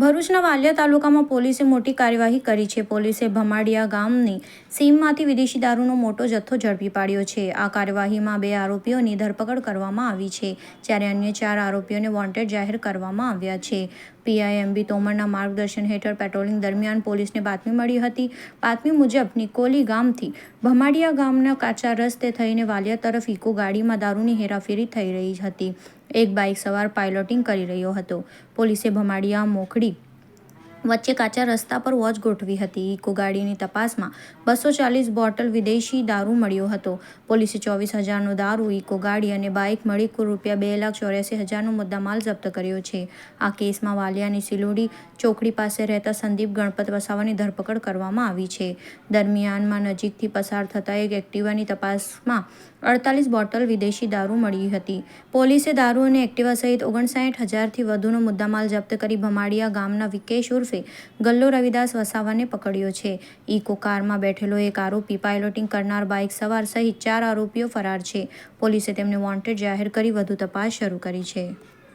ભરૂચના વાલિયા તાલુકામાં પોલીસે મોટી કાર્યવાહી કરી છે. પોલીસે ભમાડિયા ગામની સીમમાંથી વિદેશી દારૂનો મોટો જથ્થો ઝડપી પાડ્યો છે. આ કાર્યવાહીમાં બે આરોપીઓની ધરપકડ કરવામાં આવી છે, જ્યારે અન્ય ચાર આરોપીઓને વોન્ટેડ જાહેર કરવામાં આવ્યા છે. પીઆઈએમબી તોમરના માર્ગદર્શન હેઠળ પેટ્રોલિંગ દરમિયાન પોલીસને બાતમી મળી હતી. બાતમી મુજબ, નિકોલી ગામથી ભમાડિયા ગામના કાચા રસ્તે થઈને વાલિયા તરફ ઇકો ગાડીમાં દારૂની હેરાફેરી થઈ રહી હતી. એક બાઇક સવાર પાયલોટિંગ કરી રહ્યો હતો. પોલીસે ભમાડિયા મોખડી વચ્ચે કાચા રસ્તા પર વોચ ગોઠવી હતી. ઇકો ગાડીની તપાસમાં બસો ચાલીસ બોટલ વિદેશી દારૂ મળ્યો હતો. પોલીસે ચોવીસ હજારનો દારૂ, ઇકો ગાડી અને બાઇક મળી કુલ રૂપિયા બે લાખ ચોર્યાસી હજારનો મુદ્દામાલ જપ્ત કર્યો છે. આ કેસમાં વાલિયાની સિલોડી ચોકડી પાસે રહેતા સંદીપ ગણપત વસાવાની ધરપકડ કરવામાં આવી છે. દરમિયાનમાં નજીકથી પસાર થતા એક એક્ટિવાની તપાસમાં અડતાલીસ બોટલ વિદેશી દારૂ મળી હતી. પોલીસે દારૂ અને એક્ટિવા સહિત ઓગણસાઠ હજારથી વધુનો મુદ્દામાલ જપ્ત કરી ભમાડિયા ગામના વિકેશ ઉર્ફે ગલ્લો રવિદાસ વસાવાને પકડ્યો છે. ઇકો કારમાં બેઠેલો એક આરોપી પાયલોટિંગ કરનાર બાઇક સવાર સહિત ચાર આરોપીઓ ફરાર છે. પોલીસે તેમને વોન્ટેડ જાહેર કરી વધુ તપાસ શરૂ કરી છે.